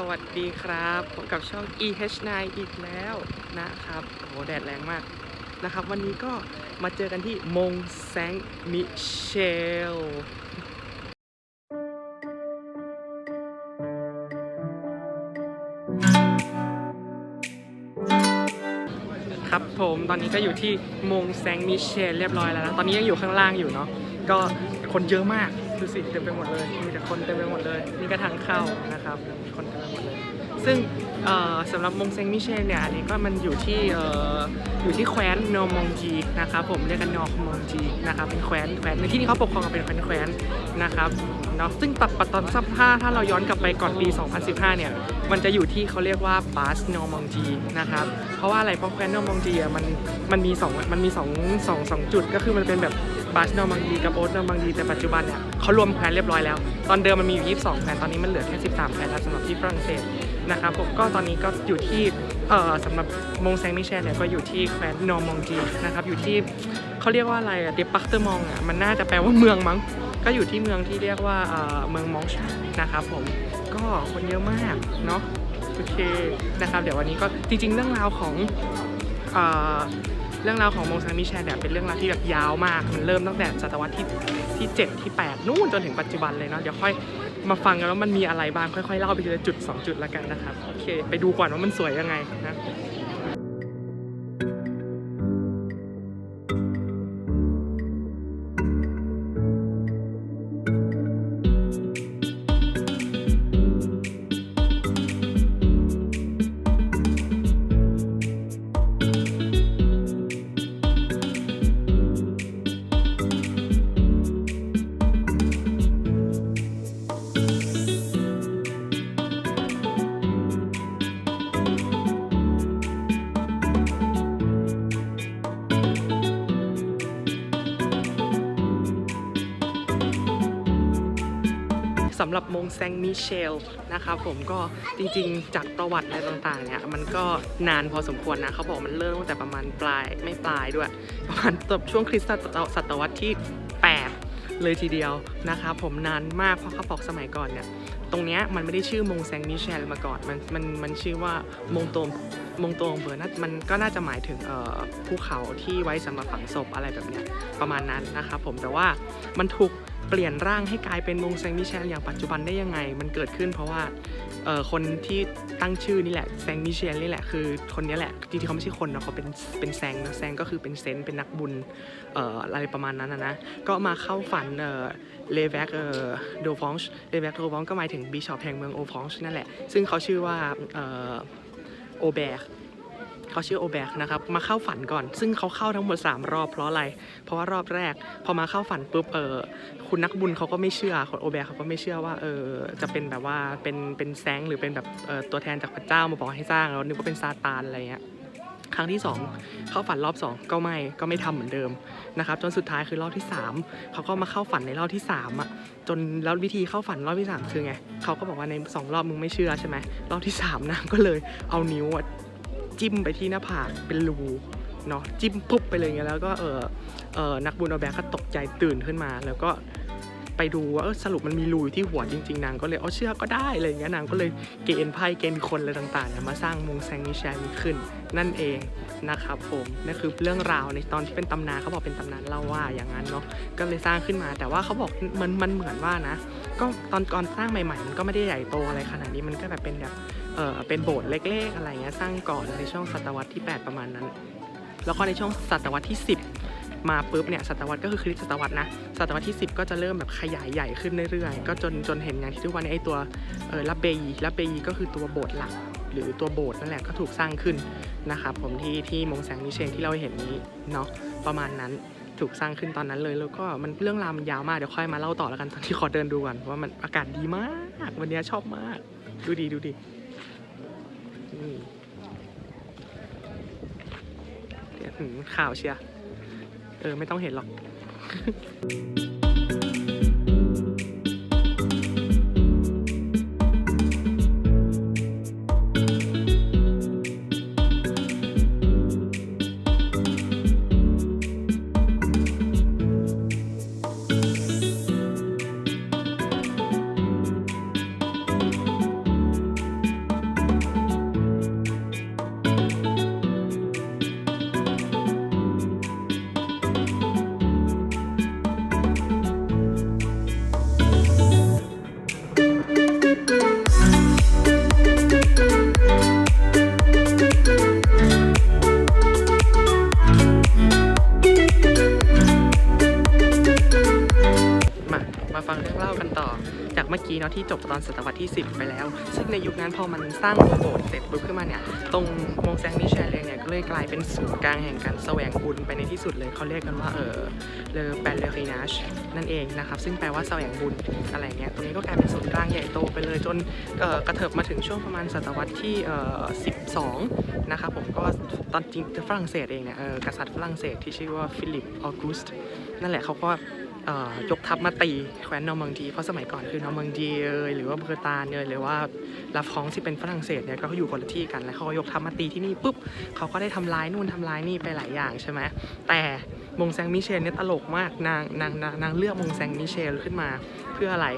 สวัสดีครับผมกับช่อง EH9 อีกแล้วนะครับโอ้โหแดดแรงมากนะครับ วันนี้ก็มาเจอกันที่มงแซงมิเชลครับผมตอนนี้ก็อยู่ที่มงแซงมิเชลเรียบร้อยแล้วนะตอนนี้ยังอยู่ข้างล่างอยู่เนาะก็คนเยอะมาก ดูสิเต็มไปหมดเลย มีแต่คนเต็มไปหมดเลยนี่ก็ทางเข้านะครับ มีคนเต็มไปหมดเลย ซึ่งสำหรับมงเซงมิเชลเนี่ย อันนี้ก็มันอยู่ที่ออยู่ที่แคว้นนอร์มองจีนะครับ ผมเรียกกันนอร์มองจีนะครับ เป็นแคว้นแคว้นในที่นี้เขาปกครองกันเป็นแคว้นแคว้นนะครับเนาะ ซึ่งตัดปัตตอนซับถ้าถ้าเราย้อนกลับไปก่อนปี 2015 เนี่ย มันจะอยู่ที่เขาเรียกว่าบาสนอร์มองจีนะครับ เพราะว่าอะไร เพราะแคว้นนอร์มองจีอะมัน มันมีสองมันมีสองสองสองจุด ก็คือมันเป็นแบบ บาสนอร์มงจีกับโอ๊ตนอร์มงจีแต่ปัจจุบันเนี่ยเขารวมแคนเรียบร้อยแล้ว ตอนเดิมมันมีอยู่ 22แคนตอนนี้มันเหลือแค่13แคนแล้วสำหรับที่ฝรั่งเศสนะครับผมก็ตอนนี้ก็อยู่ที่เอ่อสำหรับมงแซงมิเชลเนี่ยก็อยู่ที่แคว้นนอร์มองจีนะครับอยู่ที่เขาเรียกว่าอะไรอะเดปักเตอร์มองอะมันน่าจะแปลว่าเมืองมั้งก็อยู่ที่เมืองที่เรียกว่าเอ่อเมืองมองชนะครับผมก็คนเยอะมากเนาะโอเคนะครับเดี๋ยววันนี้ก็จริงๆ เรื่องราวของ เรื่องราวของมงแซงมิแชลเนี่ยเป็นเรื่องราวที่แบบยาวมาก มันเริ่มตั้งแต่ศตวรรษที่ที่ 7 ที่ 8 นู่นจนถึงปัจจุบันเลยเนาะเดี๋ยวค่อยมาฟังกันว่ามันมีอะไรบ้างค่อยๆเล่าไปทีละจุด 2 จุดละกันนะครับโอเค ไปดูก่อนว่ามันสวยยังไงนะ หรับมงแซงมิเชลนะครับผมก็จริงๆ จากประวัติอะไรต่างๆเนี่ยมันก็นานพอสมควรนะเขาบอกมันเริ่มตั้งแต่ประมาณปลายไม่ปลายด้วย ประมาณตบช่วงคริสตศตวรรษที่ 8 เลยทีเดียวนะครับผมนานมากเพราะเขาบอกสมัยก่อนเนี่ยตรงเนี้ยมันไม่ได้ชื่อมงแซงมิเชลมาก่อนมันมันมันชื่อว่ามงโตมมงโตมเบอร์น่ามันก็น่าจะหมายถึงเอ่อภูเขาที่ไว้สำหรับฝังศพอะไรแบบเนี้ยประมาณนั้นนะครับผมแต่ว่ามันถูก เปลี่ยนร่างให้กลายเป็นมงแซงมิเชลอย่างปัจจุบันได้ยังไง มันเกิดขึ้นเพราะว่าคนที่ตั้งชื่อนี่แหละแซงมิเชลนี่แหละคือคนนี้แหละจริงๆเขาไม่ใช่คนนะเขาเป็นเป็นแซงนะแซงก็คือเป็นเซนต์เป็นนักบุญเอออะไรประมาณนั้นนะนะก็มาเข้าฝันเออเวกเออโดฟองช์เลแวกโดฟองก็หมายถึงบิชอปแห่งเมืองโอฟองช์นั่นแหละ ซึ่งเขาชื่อว่าเออโอแบกเขาชื่อโอแบกนะครับ มาเข้าฝันก่อน ซึ่งเขาเข้าทั้งหมด 3 รอบเพราะอะไร เพราะว่ารอบแรก พอมาเข้าฝันปุ๊บเออ คุณนักบุญเขาก็ไม่เชื่อคนโอแบกเขาก็ไม่เชื่อว่าเออจะเป็นแบบว่าเป็นเป็นแซงหรือเป็นแบบเออตัวแทนจากพระเจ้ามาบอกให้สร้างแล้วนึกว่าเป็นซาตานอะไรเงี้ยครั้งที่ 2 เข้าฝันรอบ 2 ก็ไม่ก็ไม่ทำเหมือนเดิมนะครับจนสุดท้ายคือรอบที่ 3 เขาก็มาเข้าฝันในรอบที่3อะจนแล้ววิธีเข้าฝันรอบที่ 3 คือไงเขาก็บอกว่าใน 2 รอบมึงไม่เชื่อใช่ไหมรอบที่ 3นางก็เลยเอานิ้วจิ้มไปที่หน้าผากเป็นรูเนาะจิ้มปุ๊บไปเลยเงี้ยแล้วก็เออเออนักบุญเอาแบกก็ตกใจตื่นขึ้นมาแล้วก็ ไปดูว่าสรุปมันมีรูอยู่ที่หัวจริง ๆ นางก็เลยเอาเชื่อก็ได้อะไรอย่างเงี้ยนางก็เลยเกณฑ์ไพ่เกณฑ์คนอะไรต่างๆเนี่ยมาสร้างมงแซงมิเชลนี้ขึ้น นั่นเองนะครับผมนั่นคือเรื่องราวในตอนที่เป็นตำนานเขาบอกเป็นตำนานเล่าว่าอย่างนั้นเนาะก็เลยสร้างขึ้นมา แต่ว่าเขาบอกมันมันเหมือนว่านะก็ตอนก่อนสร้างใหม่ๆมันก็ไม่ได้ใหญ่โตอะไรขนาดนี้มันก็แบบเป็นแบบเออเป็นโบสถ์เล็ก ๆ อะไรเงี้ยสร้างก่อนในช่วงศตวรรษที่ 8 ประมาณนั้น แล้วก็ในช่วงศตวรรษที่ 10 มาปุ๊บเนี่ยศตวรรษก็คือคริสตศตวรรษนะศตวรรษที่ 10 ก็จะเริ่มแบบขยายใหญ่ขึ้นเรื่อยๆ ก็จนจนเห็นอย่างที่ทุกวันนี้ไอตัวเออลับเบยีลับเบยีก็คือตัวโบสถ์หลัก หรือตัวโบสถ์นั่นแหละก็ถูกสร้างขึ้นนะครับผมที่ที่มงแสงนิเชงที่เราเห็นนี้เนาะประมาณนั้นถูกสร้างขึ้นตอนนั้นเลยแล้วก็มันเรื่องราวมันยาวมากเดี๋ยวค่อยมาเล่าต่อแล้วกันตอนที่ขอเดินดูก่อนว่ามันอากาศดีมากวันนี้ชอบมาก ดูดีดูดีข่าวเชียร์ เออ ไม่ต้องเห็นหรอก บตอนศตวรรษที่ 10 ไปแล้ว ซึ่งในยุคนั้นพอมันสร้างโบสถ์เสร็จปุ๊บขึ้นมาเนี่ย ตรงมงแซงมิเชลเองเนี่ยก็เลยกลายเป็นศูนย์กลางแห่งการแสวงบุญไปในที่สุดเลยเขาเรียกกันว่าเออเลอแปลเลรินาชนั่นเองนะครับ ซึ่งแปลว่าแสวงบุญอะไรเงี้ยตรงนี้ก็กลายเป็นศูนย์กลางใหญ่โตไปเลยจนกระเถิบมาถึงช่วงประมาณศตวรรษที่เอ่อ12นะครับผมก็ตอนจริงฝรั่งเศสเองเนี่ยกษัตริย์ฝรั่งเศสที่ชื่อว่าฟิลิปออกุสต์นั่นแหละเขาก็ ยกทัพมาตีแคว้นนอร์มังดี เพราะสมัยก่อนคือนอร์มังดีเอยหรือว่าเบอร์ตานเอยหรือว่าลาฟองที่เป็นฝรั่งเศสเนี่ยก็อยู่คนละที่กันแล้วเขายกทัพมาตีที่นี่ปุ๊บเขาก็ได้ทำลายนู่นทำลายนี่ไปหลายอย่างใช่ไหมแต่มงแซงมิเชลเนี่ยตลกมากนางนางนางนางเลือกมงแซงมิเชลขึ้นมาเพื่ออะไร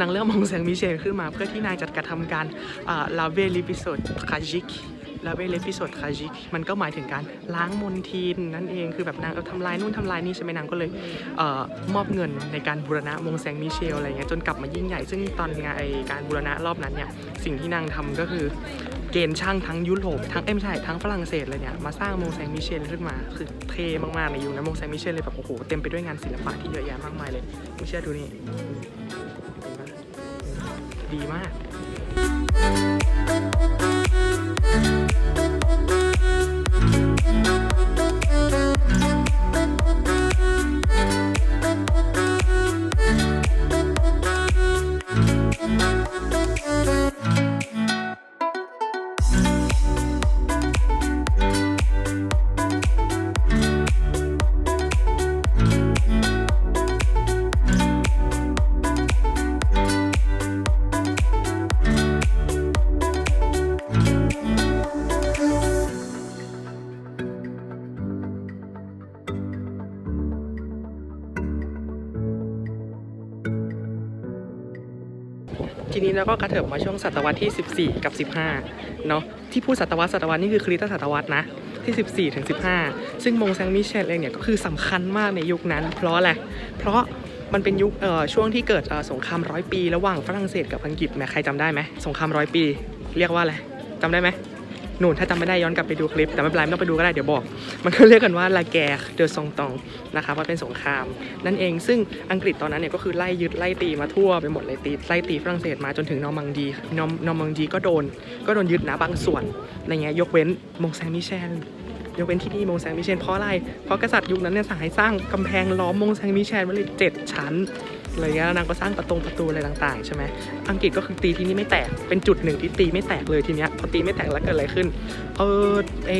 นางเลือกมงแซงมิเชลขึ้นมา เพื่อที่นางจะกระทำการลาเวลิปิโซดคาจิก ลาเวลิปิโซดคาจิกมันก็หมายถึงการล้างมลทินนั่นเองคือแบบนางเอาทำลายนู่นทำลายนี่ใช่ไหมนางก็เลยเออมอบเงินในการบูรณะมงแซงมิเชลอะไรเงี้ยจนกลับมายิ่งใหญ่ ซึ่งตอนงานการบูรณะรอบนั้นเนี่ยสิ่งที่นางทำก็คือเกณฑ์ช่างทั้งยุโรปทั้งเอ้ไม่ใช่ทั้งฝรั่งเศสเลยเนี่ยมาสร้างมงแซงมิเชลขึ้นมา คือเท่มากๆในยุคนั้นมงแซงมิเชลเลยแบบโอ้โหเต็มไปด้วยงานศิลปะที่เยอะแยะมากมายเลยไม่เชื่อดูนี่ดีมาก แล้วก็กระเถิบมาช่วงศตวรรษที่ 14 กับ 15 เนาะที่พูดศตวรรษศตวรรษนี่คือคริสตศตวรรษนะที่ 14 ถึง 15 ซึ่งมงแซงมิเชลเองเนี่ยก็คือสำคัญมากในยุคนั้น เพราะอะไรเพราะมันเป็นยุคเอ่อช่วงที่เกิดเอ่อสงครามร้อยปี ระหว่างฝรั่งเศสกับอังกฤษแมใครจำได้ไหมสงครามร้อยปี เรียกว่าอะไรจำได้ไหม นูนถ้าจำไม่ได้ย้อนกลับไปดูคลิป แต่ไม่เป็นไรไม่ต้องไปดูก็ได้เดี๋ยวบอก มันก็เรียกกันว่าลาแกเดอซองตองนะครับว่าเป็นสงคราม นั่นเองซึ่งอังกฤษตอนนั้นเนี่ยก็คือไล่ยึดไล่ตีมาทั่วไปหมดเลยตีไล่ตีฝรั่งเศสมาจนถึงนอร์มังดีนอร์นอร์มังดีก็โดน ก็โดนยึดนะบางส่วนอะไรเงี้ยยกเว้นมงแซงมิเชลยกเว้นที่นี่มงแซงมิเชลเพราะอะไรเพราะกษัตริย์ยุคนั้นเนี่ยสั่งให้สร้างกำแพงล้อมมงแซงมิเชลไว้เลยเจ็ดชั้น อะไรเงี้ยนางก็สร้างประตูประตูอะไรต่างๆใช่ไหมอังกฤษก็คือตีที่นี่ไม่แตกเป็นจุดหนึ่งที่ตีไม่แตกเลยทีเนี้ยพอตีไม่แตกแล้วเกิดอะไรขึ้นเออไอ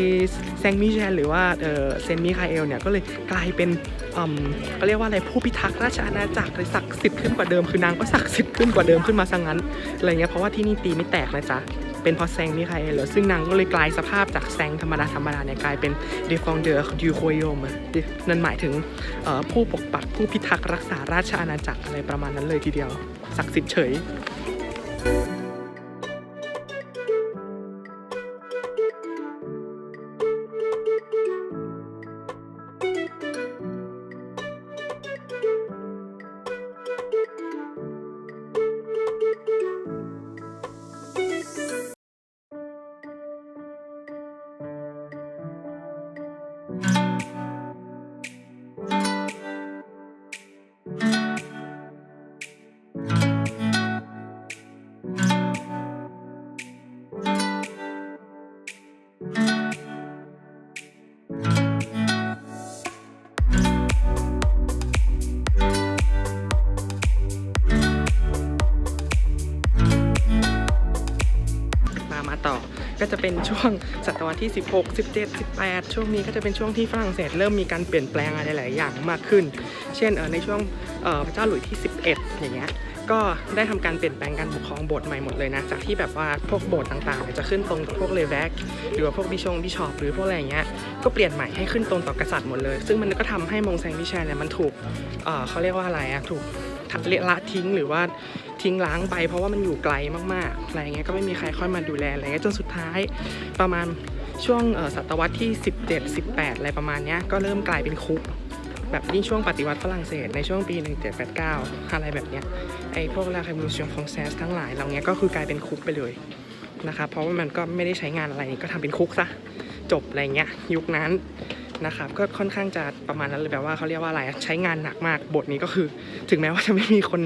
แซงมิเชลหรือว่าเออเซนต์มิคาเอลเนี่ยก็เลยกลายเป็นอืมก็เรียกว่าอะไรผู้พิทักษ์ราชอาณาจักรเลยศักดิ์สิทธิ์ขึ้นกว่าเดิมคือนางก็ศักดิ์สิทธิ์ขึ้นกว่าเดิมขึ้นมาซะงั้นอะไรเงี้ยเพราะว่าที่นี่ตีไม่แตกนะจ๊ะ เป็นเพราะแซงมิคาเอลเหรอซึ่งนางก็เลยกลายสภาพจากแซงธรรมดาธรรมดาเนี่ยกลายเป็นเดฟองเดอร์ดูโคโยมนั่นหมายถึงผู้ปกปักผู้พิทักษ์รักษาราชอาณาจักรอะไรประมาณนั้นเลยทีเดียวศักดิ์สิทธิ์เฉยมา จะเป็นช่วงศตวรรษที่ 16 17 18 ช่วงนี้ก็จะเป็นช่วงที่ฝรั่งเศสเริ่มมีการเปลี่ยนแปลงอะไรหลายอย่างมากขึ้น เช่นในช่วงพระเจ้าหลุยส์ที่ 11 อย่างเงี้ยก็ได้ทำการเปลี่ยนแปลงการปกครองโบสถ์ใหม่หมดเลยนะ จากที่แบบว่าพวกโบสถ์ต่างๆ จะขึ้นตรงกับพวกเลแวกหรือว่าพวกบิชงบิชอปหรือพวกอะไรเงี้ยก็เปลี่ยนใหม่ให้ขึ้นตรงต่อกษัตริย์หมดเลย ซึ่งมันก็ทำให้มงแซงมิเชลเนี่ยมันถูกเขาเรียกว่าอะไรอะถูก ละทิ้งหรือว่าทิ้งล้างไป เพราะว่ามันอยู่ไกลมากๆอะไรเงี้ยก็ไม่มีใครค่อยมาดูแลอะไรเงี้ยจนสุดท้ายประมาณช่วงศตวรรษที่ 17 18 อะไรประมาณเนี้ยก็เริ่มกลายเป็นคุกแบบยิ่งช่วงปฏิวัติฝรั่งเศสในช่วงปี 1789 อะไรแบบเนี้ยไอ้พวกลาคามูชิองฟองแซสทั้งหลายเหล่าเนี้ยก็คือกลายเป็นคุกไปเลยนะครับเพราะว่ามันก็ไม่ได้ใช้งานอะไรก็ทำเป็นคุกซะจบอะไรเงี้ยยุคนั้น นะครับก็ค่อนข้างจะประมาณนั้นเลยแบบว่าเขาเรียกว่าอะไรใช้งานหนักมากบทนี้ก็คือ ถึงแม้ว่าจะไม่มีคน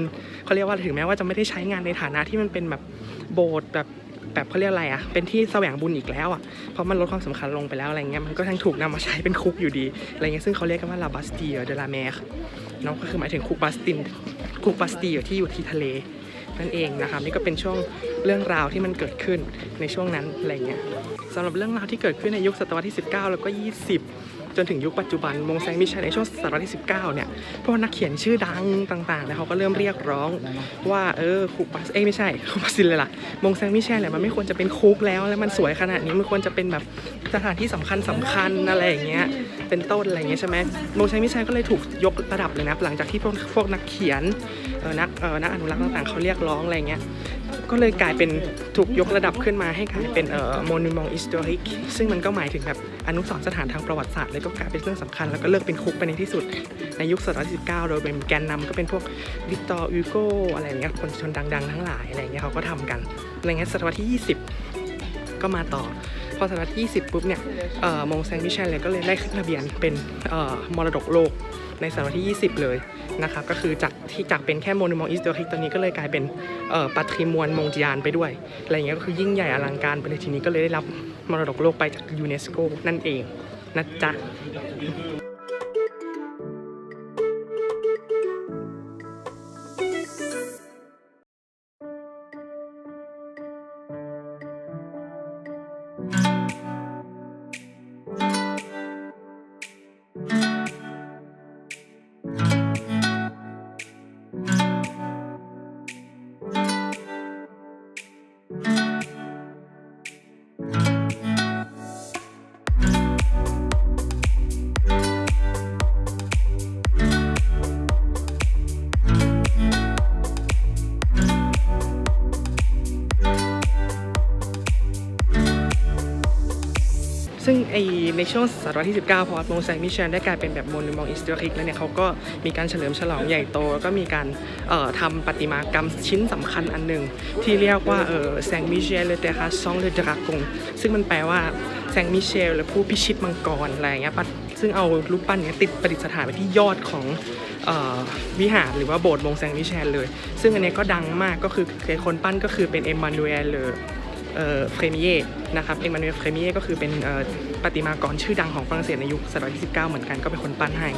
เขาเรียกว่าถึงแม้ว่าจะไม่ได้ใช้งานในฐานะที่มันเป็นแบบโบสถ์แบบแบบเขาเรียกอะไรอะเป็นที่แสวงบุญอีกแล้วอะเพราะมันลดความสำคัญลงไปแล้วอะไรเงี้ย มันก็ยังถูกนำมาใช้เป็นคุกอยู่ดี อะไรเงี้ย ซึ่งเขาเรียกกันว่าลาบัสตีเดลาแมร์เนาะก็คือหมายถึงคุกบัสติน คุกบัสตีที่อยู่ที่ทะเล นั่นเองนะครับนี่ก็เป็นช่วงเรื่องราวที่มันเกิดขึ้นในช่วงนั้นอะไรเงี้ยสำหรับเรื่องราวที่เกิดขึ้นในยุคศตวรรษที่ 19 แล้วก็ 20 จนถึงยุคปัจจุบันมงแซงมิเชลในช่วงศตวรรษที่ 19 เนี่ยพวกนักเขียนชื่อดังต่างๆเนี่ยเขาก็เริ่มเรียกร้องว่าเออคุกบัสเอ้ไม่ใช่คุกบัสซินเลยล่ะมงแซงมิเชลเนี่ยมันไม่ควรจะเป็นคุกแล้วแล้วมันสวยขนาดนี้มันควรจะเป็นแบบสถานที่สำคัญสำคัญอะไรอย่างเงี้ย เป็นต้นอะไรเงี้ยใช่ไหมโมงแซงมิเชลก็เลยถูกยกระดับเลยนะหลังจากที่พวกพวกนักเขียนนักอนักอนุรักษ์ต่างๆเขาเรียกร้องอะไรเงี้ยก็เลยกลายเป็นถูกยกระดับขึ้นมาให้กลายเป็นเอ่อโมนูมองอิสตอริกซึ่งมันก็หมายถึงแบบอนุสรณ์สถานทางประวัติศาสตร์เลยก็กลายเป็นเรื่องสำคัญ แล้วก็เลิกเป็นคุกไปในที่สุดในยุคศตวรรษที่19โดยเป็นแกนนำก็เป็นพวกวิกตอร์อูโกอะไรเงี้ยคนชนดังๆ ทั้งหลายอะไรเงี้ยเขาก็ทำกันอะไรเงี้ยศตวรรษที่ 20 ก็มาต่อ พอศตวรรษที่ 20 ปุ๊บเนี่ยมงแซงมิเชลเลยก็เลยได้ขึ้นทะเบียนเป็นมรดกโลกในศตวรรษที่ 20 เลยนะครับ ก็คือจากที่จากเป็นแค่โมนูมองอิสตอริกตอนนี้ก็เลยกลายเป็นปัตริมวลมงจิยานไปด้วย อะไรเงี้ยก็คือยิ่งใหญ่อลังการไปเลยทีนี้ก็เลยได้รับมรดกโลกไปจากยูเนสโกนั่นเองนะจ๊ะ อในช่วงศตวรรษที่ 19 พอมงแซงมิเชลได้กลายเป็นแบบโมนูมองอิสตอริกแล้วเนี่ยเขาก็มีการเฉลิมฉลองใหญ่โต แล้วก็มีการเอ่อทำประติมากรรมชิ้นสำคัญอันหนึ่ง ที่เรียกว่าเออแซงมิเชลเลเตคาซองเลดรากงซึ่งมันแปลว่าแซงมิเชลหรือผู้พิชิตมังกรอะไรอย่างเงี้ยปะซึ่งเอารูปปั้นเนี้ยติดประดิษฐานไว้ที่ยอดของวิหารหรือว่าโบสถ์มงแซงมิเชลเลย ซึ่งอันนี้ก็ดังมากก็คือคนปั้นก็คือเป็นเอ็มมานูเอลเลอเฟรมิเย่นะครับเอ็มมานูเอลเฟรมิเย่ก็คือเป็น ประติมากรชื่อดังของฝรั่งเศสในยุคศตวรรษที่19เหมือนกันก็เป็นคนปั้นให้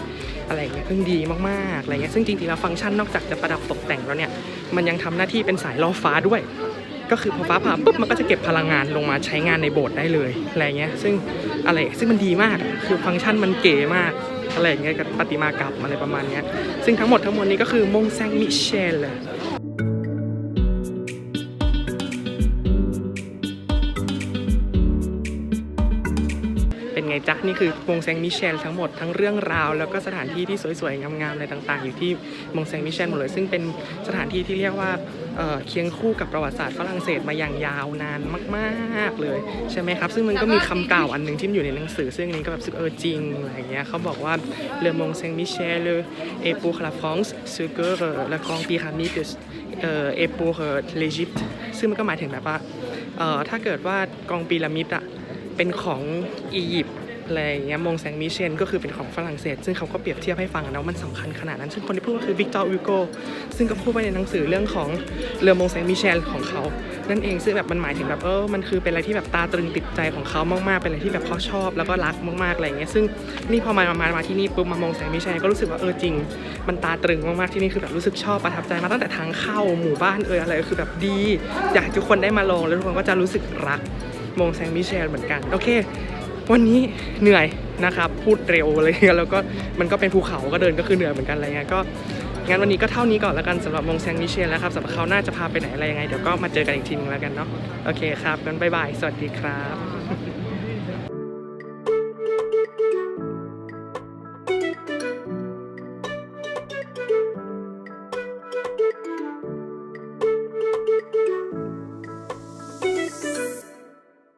อะไรเงี้ยซึ่งดีมากๆอะไรเงี้ยซึ่งจริงๆแล้วฟังก์ชันนอกจากจะประดับตกแต่งแล้วเนี่ยมันยังทำหน้าที่เป็นสายล่อฟ้าด้วย ก็คือพอฟ้าผ่าปุ๊บมันก็จะเก็บพลังงานลงมาใช้งานในโบสถ์ได้เลยอะไรเงี้ยซึ่งอะไรซึ่งมันดีมากคือฟังก์ชันมันเก๋มากอะไรเงี้ยกับประติมากรรมอะไรประมาณเนี้ยซึ่งทั้งหมดทั้งมวลนี้ก็คือมงแซงมิเชล จ๊ะนี่คือมงแซงมิเชลทั้งหมดทั้งเรื่องราว แล้วก็สถานที่ที่สวยๆ งามๆอะไรต่างๆ อยู่ที่มงแซงมิเชลหมดเลย ซึ่งเป็นสถานที่ที่เรียกว่าเเคียงคู่กับประวัติศาสตร์ฝรั่งเศสมาอย่างยาวนานมากๆเลย ใช่ไหมครับ ซึ่งมันก็มีคำกล่าวอันหนึ่งที่อยู่ในหนังสือ ซึ่งอันนี้ก็แบบสึกเออจริงอะไรเงี้ยเขาบอกว่าเลอมงแซงมิเชลเลเอปูคลาฟรองส์ซูเกอร์ละกองปีคามิดเอ่อเอปูเอเลจิปซึ่งมันก็หมายถึงแบบว่าถ้าเกิดว่ากองปีระมิดอะเป็นของอียิปต์ อะไรอย่างเงี้ยมงแซงมิเชลก็คือเป็นของฝรั่งเศส ซึ่งเขาก็เปรียบเทียบให้ฟังนะว่ามันสำคัญขนาดนั้น ซึ่งคนที่พูดก็คือวิกตอร์อูโกซึ่งก็พูดไว้ในหนังสือเรื่องของเรือมงแซงมิเชลของเขา นั่นเองซึ่งแบบมันหมายถึงแบบเออมันคือเป็นอะไรที่แบบตาตรึงติดใจของเขามากๆเป็นอะไรที่แบบเขาชอบแล้วก็รักมากๆอะไรอย่างเงี้ยซึ่งนี่พอมามามาที่นี่ปุ๊บมามงแซงมิเชลก็รู้สึกว่าเออจริง มันตาตรึงมากๆที่นี่คือแบบรู้สึกชอบประทับใจมาตั้งแต่ทางเข้าหมู่บ้านเอออะไรก็คือแบบดี อยากให้ทุกคนได้มาลองแล้วทุกคนก็จะรู้สึกรักมงแซงมิเชลเหมือนกัน โอเค วันนี้เหนื่อยนะครับพูดเร็วอะไรเงี้ยแล้วก็มันก็เป็นภูเขาก็เดินก็คือเหนื่อยเหมือนกันอะไรเงี้ยก็งั้นวันนี้ก็เท่านี้ก่อนแล้วกันสำหรับมงแซงมิเชลแล้วครับสำหรับเขาน่าจะพาไปไหนอะไรยังไงเดี๋ยวก็มาเจอกันอีกทีนึงแล้วกันเนาะโอเคครับงั้นบ๊ายบายสวัสดีครับ